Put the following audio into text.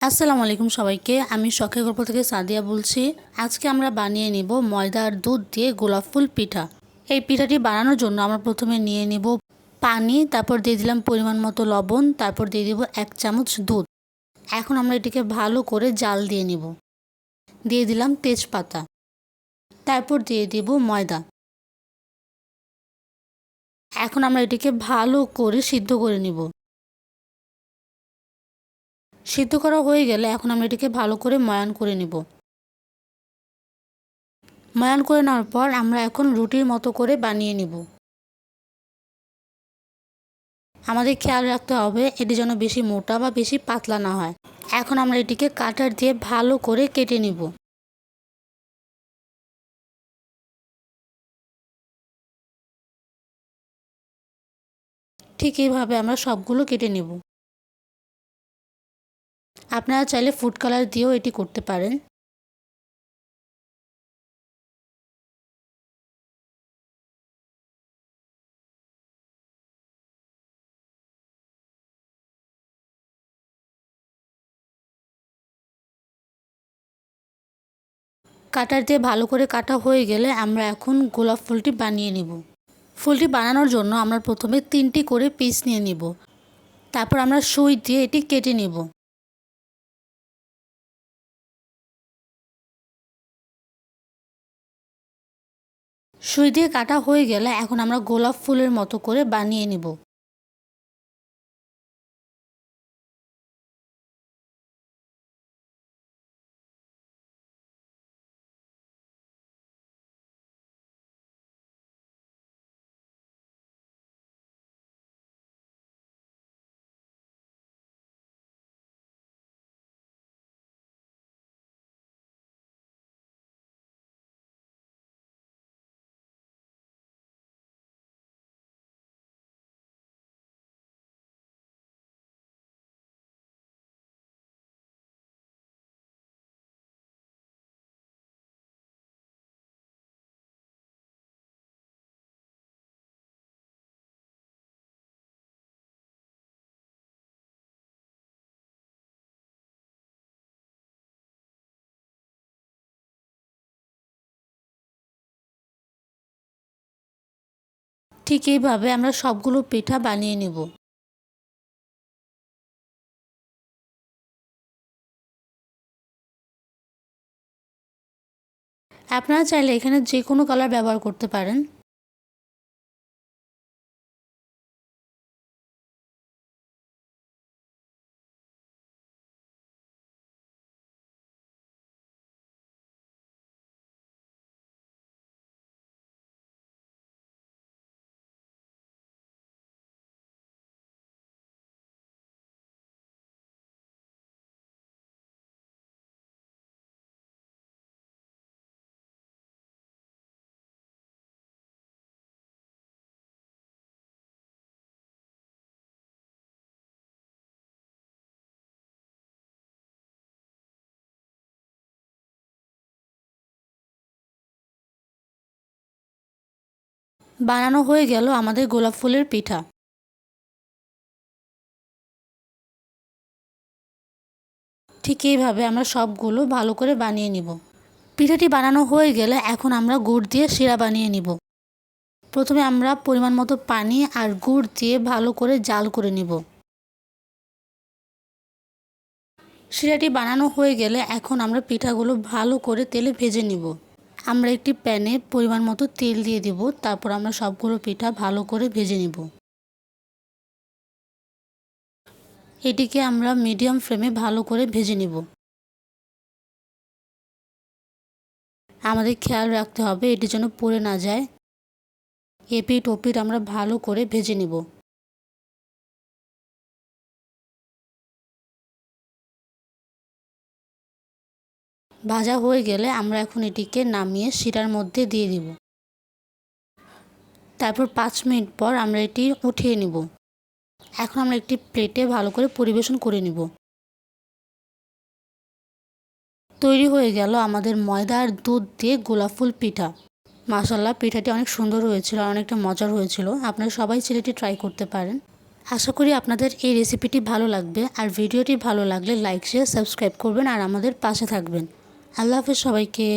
আসসালামু আলাইকুম সবাইকে। আমি শখের গল্প থেকে সাদিয়া বলছি। আজকে আমরা বানিয়ে নিব ময়দা আর দুধ দিয়ে গোলাপ ফুল পিঠা। এই পিঠাটি বানানোর জন্য আমরা প্রথমে নিয়ে নিব পানি, তারপর দিয়ে দিলাম পরিমাণ মতো লবণ, তারপর দিয়ে দিব এক চামচ দুধ। এখন আমরা এটিকে ভালো করে জাল দিয়ে নিব। দিয়ে দিলাম তেজপাতা। তারপর দিয়ে দিব ময়দা। এখন আমরা এটিকে ভালো করে সিদ্ধ করে নিব। সিদ্ধ করা হয়ে গেলে এখন আমরা এটিকে ভালো করে ময়ান করে নিব। ময়ান করে নেওয়ার পর আমরা এখন রুটির মতো করে বানিয়ে নিব। আমাদের খেয়াল রাখতে হবে এটি যেন বেশি মোটা বা বেশি পাতলা না হয়। এখন আমরা এটিকে কাটার দিয়ে ভালো করে কেটে নিব। ঠিক এইভাবে আমরা সবগুলো কেটে নেব। আপনারা চাইলে ফুড কালার দিয়েও এটি করতে পারেন। কাটার দিয়ে ভালো করে কাটা হয়ে গেলে আমরা এখন গোলাপ ফুলটি বানিয়ে নিব। ফুলটি বানানোর জন্য আমরা প্রথমে তিনটি করে পিস নিয়ে নিব। তারপর আমরা সুই দিয়ে এটি কেটে নেব। সুই দিয়ে কাটা হয়ে গেলে এখন আমরা গোলাপ ফুলের মতো করে বানিয়ে নিব। ঠিক এইভাবে আমরা সবগুলো পিঠা বানিয়ে নেব। আপনারা চাইলে এখানে যে কোনো কালার ব্যবহার করতে পারেন। বানানো হয়ে গেল আমাদের গোলাপ ফুলের পিঠা। ঠিক এইভাবে আমরা সবগুলো ভালো করে বানিয়ে নিব। পিঠাটি বানানো হয়ে গেলে এখন আমরা গুড় দিয়ে শিরা বানিয়ে নিব। প্রথমে আমরা পরিমাণ মতো পানি আর গুড় দিয়ে ভালো করে জাল করে নিব। শিরাটি বানানো হয়ে গেলে এখন আমরা পিঠাগুলো ভালো করে তেলে ভেজে নিব। আমরা একটি প্যানে পরিমাণ মতো তেল দিয়ে দিব, তারপর আমরা সবগুলো পিঠা ভালো করে ভেজে নিব। এটিকে আমরা মিডিয়াম ফ্লেমে ভালো করে ভেজে নেব। আমাদের খেয়াল রাখতে হবে এটি যেন পড়ে না যায়। এপিট ওপিট আমরা ভালো করে ভেজে নিব। ভাজা হয়ে গেলে আমরা এখন এটিকে নামিয়ে শিরার মধ্যে দিয়ে দিব। তারপর পাঁচ মিনিট পর আমরা এটি উঠিয়ে নিব। এখন আমরা একটি প্লেটে ভালো করে পরিবেশন করে নিব। তৈরি হয়ে গেল আমাদের ময়দা আর দুধ দিয়ে গোলাপ ফুল পিঠা। মাসাল্লাহ পিঠাটি অনেক সুন্দর হয়েছিল আর অনেকটা মজার হয়েছিল। আপনারা সবাই ছেলেটি ট্রাই করতে পারেন। আশা করি আপনাদের এই রেসিপিটি ভালো লাগবে। আর ভিডিওটি ভালো লাগলে লাইক শেয়ার সাবস্ক্রাইব করবেন আর আমাদের পাশে থাকবেন। আল্লাহ হাফেজ সবাইকে।